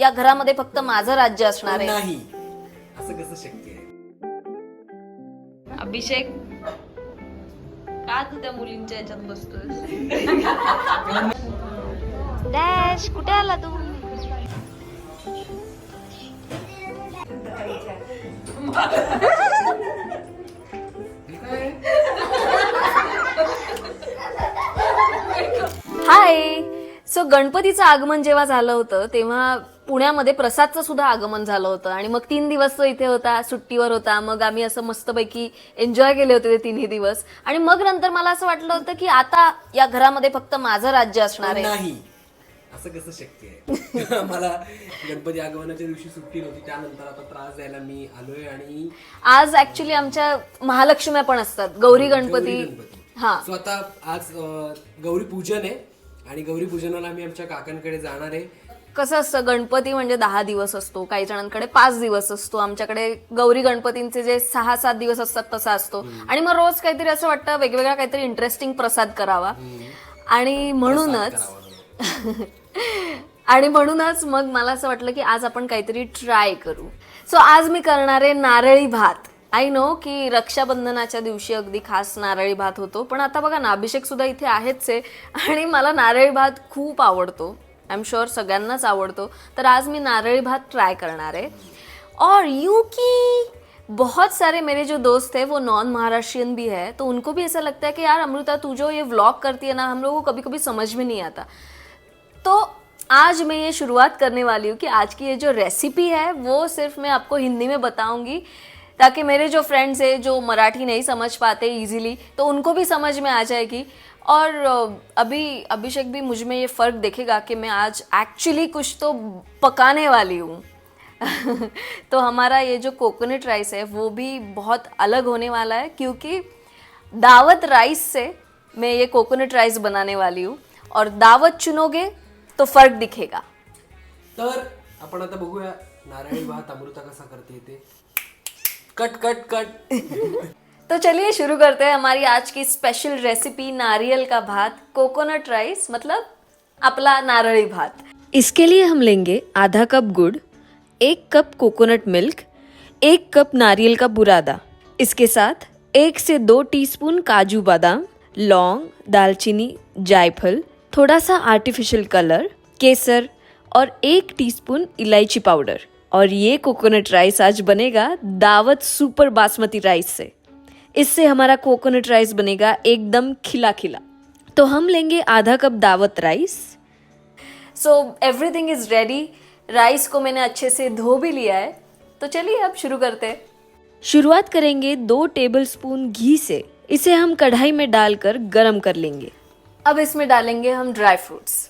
या घरामध्ये फक्त माझं राज्य असणार आहे. नाही. असं कसं शक्य आहे? अभिषेक का तू त्या मुलींच्या याच्यात बसतोय? डॅश कुठे आला तू? हाय सो गणपतीचं आगमन जेव्हा झालं होतं तेव्हा पुण्यामध्ये प्रसादचं सुद्धा आगमन झालं होतं. आणि मग तीन दिवस तो इथे होता सुट्टीवर होता. मग आम्ही असं मस्तपैकी एन्जॉय केले होते ते तिन्ही दिवस. आणि मग नंतर मला असं वाटलं होतं की आता या घरामध्ये फक्त माझं राज्य असणार आहे. नाही. असं कसं शक्य आहे? मला गणपती आगमनाच्या दिवशी सुट्टी नव्हती. त्यानंतर आता त्रास द्यायला मी आलोय आणि आज ऍक्च्युली आमच्या महालक्ष्म्या पण असतात. गौरी गणपती. हा. सो आता आज गौरी पूजन आहे. आणि गौरी पूजनाला आम्ही आमच्या काकांकडे जाणार आहे. कसं असतं गणपती म्हणजे दहा दिवस असतो काही जणांकडे पाच दिवस असतो आमच्याकडे गौरी गणपतींचे जे सहा सात दिवस असतात तसा असतो. आणि मग रोज काहीतरी असं वाटतं वेगवेगळा काहीतरी इंटरेस्टिंग प्रसाद करावा. आणि म्हणूनच आणि म्हणूनच मग मला असं वाटलं की आज आपण काहीतरी ट्राय करू. सो आज मी करणार आहे नारळी भात. आय नो की रक्षाबंधनाच्या दिवशी अगदी खास नारळी भात होतो पण आता बघा ना अभिषेक सुद्धा इथे आहेच आहे. आणि मला नारळी भात खूप आवडतो. आय एम शुअर सगळ्यांनाच आवडतो. तर आज मी नारळी भात ट्राय करणार आहे. और यूँ कि बहुत सारे मेरे जो दोस्त हैं, वो नॉन महाराष्ट्रियन भी है तो उनको भी ऐसा लगता है कि यार, अमृता, तू जो ये व्लॉग करती है ना, हम लोगों को कभी कभी समझ में नहीं आता। तो आज मैं ये शुरुआत करने वाली हूँ कि आज की ये जो रेसिपी है, वो सिर्फ़ मैं आपको हिंदी में बताऊँगी, ताकि मेरे जो फ्रेंड्स हैं, जो मराठी नहीं समझ पाते इजीली तो उनको भी समझ में आ जाएगी। और अभी अभिषेक भी मुझमें ये फ़र्क देखेगा कि मैं आज एक्चुअली कुछ तो पकाने वाली हूँ। तो हमारा ये जो कोकोनट राइस है, वो भी बहुत अलग होने वाला है क्योंकि दावत राइस से मैं ये कोकोनट राइस बनाने वाली हूँ और दावत चुनोगे तो फ़र्क दिखेगा। तर आता बघूया नारळी भात अमृता कसा करते ते कट कट कट तो चलिए शुरू करते हैं हमारी आज की स्पेशल रेसिपी नारियल का भात कोकोनट राइस मतलब अपला नारळी भात। इसके लिए हम लेंगे आधा कप गुड़, एक कप कोकोनट मिल्क एक कप नारियल का बुरादा। इसके साथ एक से दो टीस्पून काजू बादाम, लौंग, दालचीनी, जायफल थोड़ा सा आर्टिफिशियल कलर केसर और एक टीस्पून इलायची पाउडर। और ये कोकोनट राइस आज बनेगा दावत सुपर बासमती राइस से। इससे हमारा कोकोनट राइस बनेगा एकदम खिला खिला तो हम लेंगे आधा cup Daawat rice so everything is ready rice को मैंने अच्छे से धो भी लिया है। तो चलिए अब शुरू करते हैं। शुरुआत करेंगे दो टेबलस्पून घी से। इसे हम कढ़ाई में डालकर गरम कर लेंगे। अब इसमें डालेंगे हम ड्राई फ्रूट्स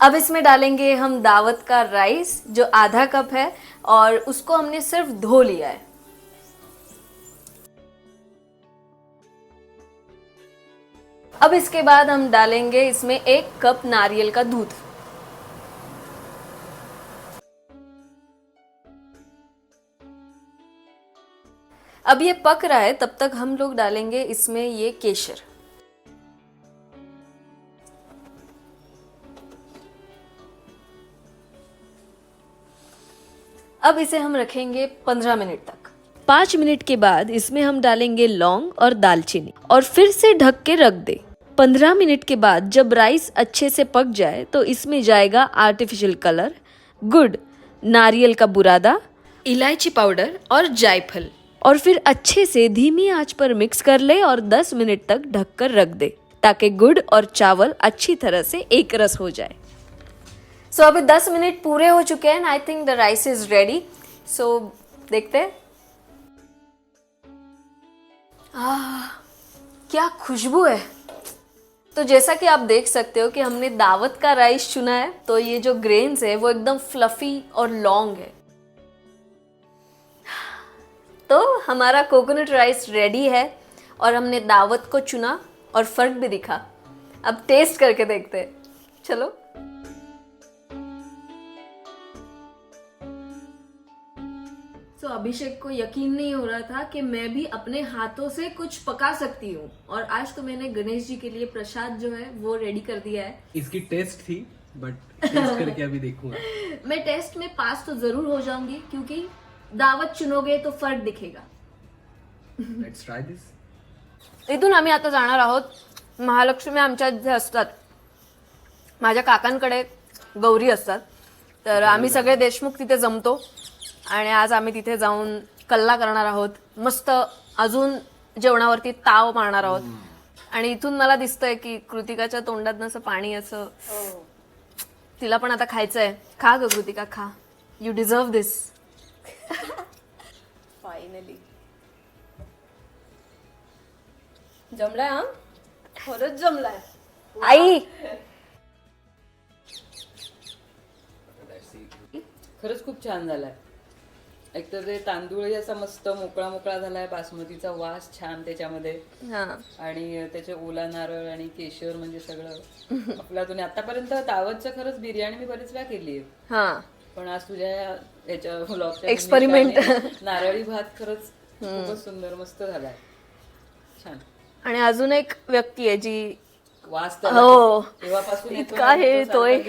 अब इसमें डालेंगे हम दावत का राइस, जो आधा कप है, और उसको हमने सिर्फ़ धो लिया है। अब इसके बाद हम डालेंगे इसमें एक कप नारियल का दूध। अब ये पक रहा है, तब तक हम लोग डालेंगे इसमें ये केसर। अब इसे हम रखेंगे पंद्रह मिनट तक। पाँच मिनट के बाद इसमें हम डालेंगे लौंग और दालचीनी और फिर से ढक के रख दे। पंद्रह मिनट के बाद जब राइस अच्छे से पक जाए तो इसमें जाएगा आर्टिफिशियल कलर गुड़ नारियल का बुरादा इलायची पाउडर और जायफल। और फिर अच्छे से धीमी आँच पर मिक्स कर ले और 10 मिनट तक ढक कर रख दे ताकि गुड़ और चावल अच्छी तरह से एक रस हो जाए। सो अभी 10 मिनट पूरे हो चुके हैं I think the rice is ready so देखते आह, क्या खुशबू है। तो जैसा कि आप देख सकते हो कि हमने दावत का राइस चुना है तो ये जो ग्रेन्स है वो एकदम फ्लफी और लॉन्ग है। तो हमारा कोकोनट राइस रेडी है और हमने दावत को चुना और फ़र्क भी दिखा। अब टेस्ट करके देखते हैं। चलो। सो अभिषेक को यकीन नहीं हो रहा था कि मैं भी अपने हाथों से कुछ पका सकती हूँ। और आज तो मैंने गणेश जी के लिए प्रसाद जो है वो रेडी कर दिया है। इसकी टेस्ट थी बट टेस्ट करके अभी देखूंगा। मैं टेस्ट में पास तो जरूर हो जाऊंगी क्योंकि दावत चुनोगे तो फर्क दिखेगा। लेट्स ट्राय दिस इथून आम्ही आता जाणार आहोत महालक्ष्मी आमच्या इथे असतात. माझ्या काकांकडे गौरी असतात. तर आम्ही सगळे देशमुख तिथे जमतो. आणि आज आम्ही तिथे जाऊन कल्ला करणार आहोत. मस्त अजून जेवणावरती ताव मारणार आहोत. आणि इथून मला दिसतंय की कृतिकाच्या तोंडात असं पाणी असं तिला पण आता खायचंय. खा ग कृतिका खा. यू डिझर्व दिस फायनली जमलाय हा? खरंच जमलाय. आई! खरंच खूप छान झालाय. एक तर ते तांदूळही असा मस्त मोकळा मोकळा झालाय बासमतीचा वास छान त्याच्यामध्ये. हा. आणि त्याचे ओला नारळ आणि केशर म्हणजे सगळं. आपल्यातून आतापर्यंत दावतचं खरंच बिर्याणी मी बरेच वेळा केली आहे हा. पण आज तुझ्या याच्या. निमित्ताने नारळी भात खरंच खूपच सुंदर मस्त झालाय. छान. आणि अजून एक व्यक्ती आहे जी वास हो. तेव्हापासून येतो इतका हे तोय.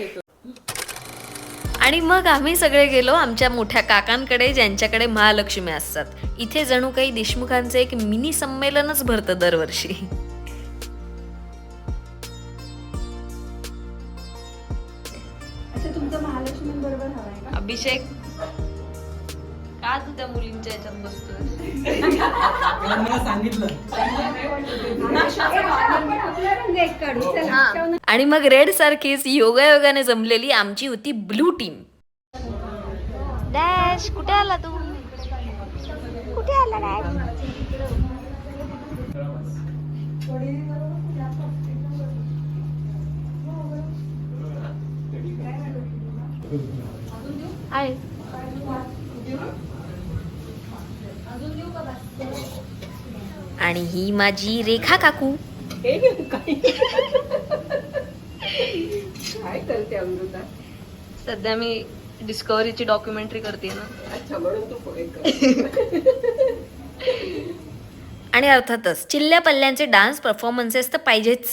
आणि मग आम्ही सगळे गेलो आमच्या मोठ्या काकांकडे ज्यांच्याकडे महालक्ष्मी असतात. इथे जणू काही देशमुखांचं एक मिनी संमेलनच भरतं दरवर्षी. अभिषेक तू त्या मुलींच्या याच्यात बसतोय. मला सांगितलं. आणि मग रेड सारखीच योगायोगाने जमलेली आमची होती ब्लू टीम. डॅश कुठे आला तू? कुठे आला डॅश? आहे. आणि ही माझी रेखा काकू. काय करते अमृता? सध्या मी डिस्कवरीची डॉक्युमेंटरी करते ना. अच्छा म्हणून तू. आणि अर्थातच चिल्ल्या पल्ल्यांचे डान्स परफॉर्मन्सेस तर पाहिजेच.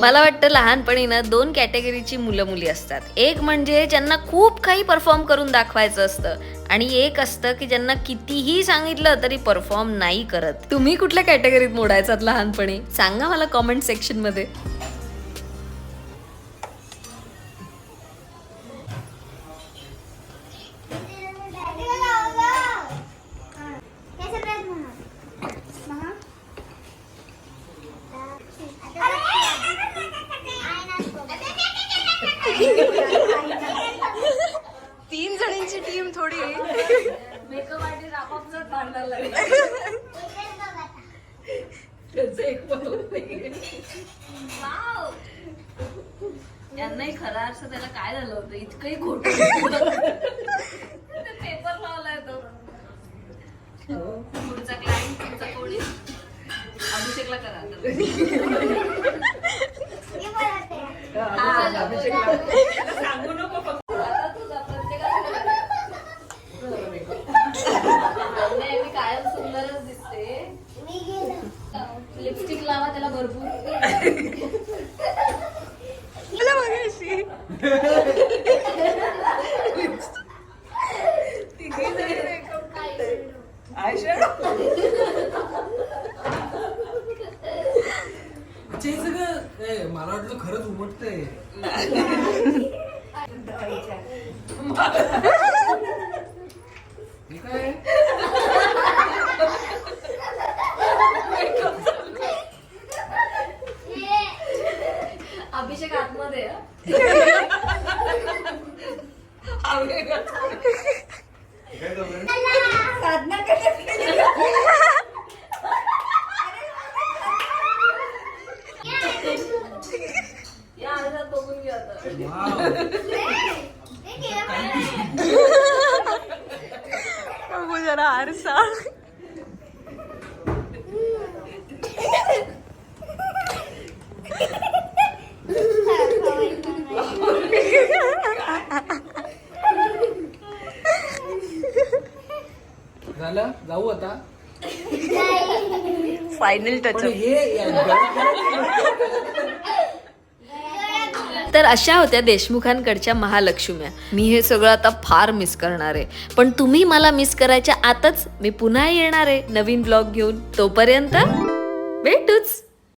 मला वाटतं लहानपणी ना दोन कॅटेगरीची मुलं मुली असतात. एक म्हणजे ज्यांना खूप काही परफॉर्म करून दाखवायचं असतं आणि एक असतं की ज्यांना कितीही सांगितलं तरी परफॉर्म नाही करत. तुम्ही कुठल्या कॅटेगरीत मोडायचात लहानपणी? सांगा मला कॉमेंट सेक्शनमध्ये. तीन जणींची टीम थोडी. नाहीये. यांनाही खरा अर्थ त्याला काय झालं होतं? इतकंही खोट. पेपर लावलाय तो. पुढचा क्लायंट पुढचा कोणी? अभिषेकला करा. सांगू नको फक्त. आता तुझा प्रत्येकाचा करा. नाही, मी कायम सुंदरच दिसते लिपस्टिक लावा त्याला भरपूर अच्छा हे सगळं ए, मला वाटलं खरंच उमटतंय. हे काय? अभिषेक आतमध्ये आहे, हा. अर्जात बघून जरा आरसा. झालं? जाऊ आता. फायनल टच हे तर अशा होत्या देशमुखांकडच्या महालक्ष्म्या. मी हे सगळं आता फार मिस करणार आहे. पण तुम्ही मला मिस करायच्या आतच मी पुन्हा येणार आहे नवीन ब्लॉग घेऊन. तोपर्यंत भेटूच.